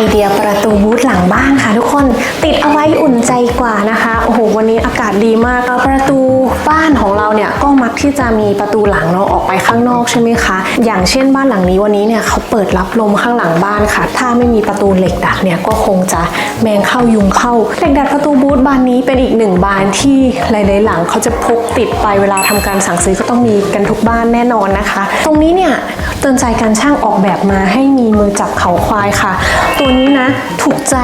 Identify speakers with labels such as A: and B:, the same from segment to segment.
A: ไอเดียประตูบูธหลังบ้านค่ะทุกคนติดเอาไว้อุ่นใจกว่านะคะโอ้โหวันนี้อากาศดีมากประตูบ้านของเราเนี่ยก็มักที่จะมีประตูหลังเนาะออกไปข้างนอกใช่ไหมคะ อย่างเช่นบ้านหลังนี้วันนี้เนี่ยเขาเปิดรับลมข้างหลังบ้านค่ะ ถ้าไม่มีประตูเหล็กดัดเนี่ยก็คงจะแมงเข้ายุงเข้าเหล็กดัดประตูบูธบานนี้เป็นอีกหนึ่งบานที่หลายๆหลังเขาจะพกติดไปเวลาทำการสั่งซื้อก็ต้องมีกันทุกบ้านแน่นอนนะคะ ตรงนี้เนี่ย เตือนใจการช่างออกแบบมาให้มีมือจับเขาควายค่ะ ตัวนี้นะถูกใจ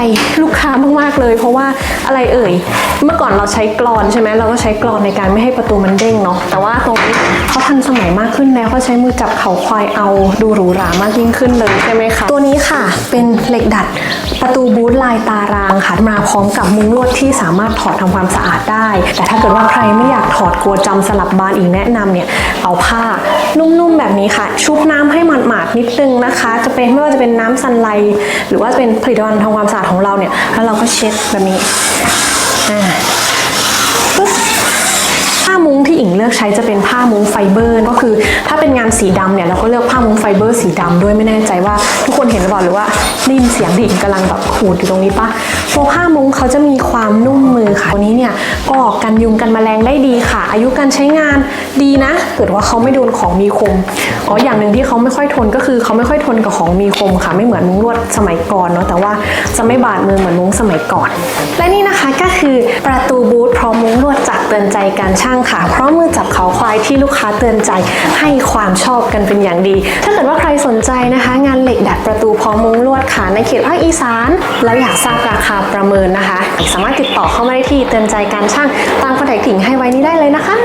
A: ลูกค้ามากๆเลย เพราะว่าอะไรเอ่ย เมื่อก่อนเราใช้กรอนใช่ไหมเราก็ใช้กรอนในการไม่ให้ประตูมันเด้งเนาะแต่ว่าตรงนี้เขาทันสมัยมากขึ้นแล้วเขาใช้มือจับเขาควายเอาดูหรูหรามากยิ่งขึ้นเลยใช่ไหมคะตัวนี้ค่ะเป็นเหล็กดัดประตูบูธลายตารางค่ะมาพร้อมกับมุ้งลวดที่สามารถถอดทำความสะอาดได้ แต่ถ้าเกิดว่าใครไม่อยากถอดกลัวจำสลับบานอีกแนะนำเนี่ยเอาผ้านุ่มๆแบบนี้ค่ะ ชุบน้ำให้หมาดๆนิดนึงนะคะ จะเป็นไม่ว่าจะเป็นน้ำซันไลหรือว่าจะเป็นผลิตภัณฑ์ทำความสะอาดของเราเนี่ย แล้วเราก็เช็ดแบบนี้อ่าปึ๊บผ้ามุ้งที่อิงเลือกใช้จะเป็นผ้ามุ้งไฟเบอร์ก็คือ ถ้าเป็นงานสีดำเนี่ยเราก็เลือกผ้ามุ้งไฟเบอร์สีดำด้วยไม่แน่ใจว่าทุกคนเห็นหรือเปล่าหรือว่าได้ยินเสียงดิ่งกำลังแบบขูดอยู่ตรงนี้ปะตัวผ้ามุ้งเขาจะมีความนุ่มมือค่ะตัวนี้เนี่ย กันยุงกันแมลงได้ดีค่ะ อายุการใช้งานดีนะเกิดว่าเขาไม่โดนของมีคมอ๋ออย่างหนึ่งที่เขาไม่ค่อยทนก็คือเขาไม่ค่อยทนกับของมีคมค่ะ ไม่เหมือนมุ้งลวดสมัยก่อนเนาะแต่ว่าจะไม่บาดมือเหมือนมุ้งสมัยก่อน และนี่นะคะก็คือประตูบูธพร้อมมุ้งลวดจากเตือนใจการช่างค่ะ เพราะมือจับเขาควายที่ลูกค้าเตือนใจให้ความชอบกันเป็นอย่างดี ถ้าเกิดว่าใครสนใจนะคะ งานเหล็กดัดประตูพร้อมมุ้งลวดค่ะในเขตภาคอีสานแล้วอยากทราบราคาประเมินนะคะ สามารถติดต่อเข้ามาได้ที่เตือนใจการช่างตามคอนแทคถิ่งให้ไว้นี้ได้เลยนะคะ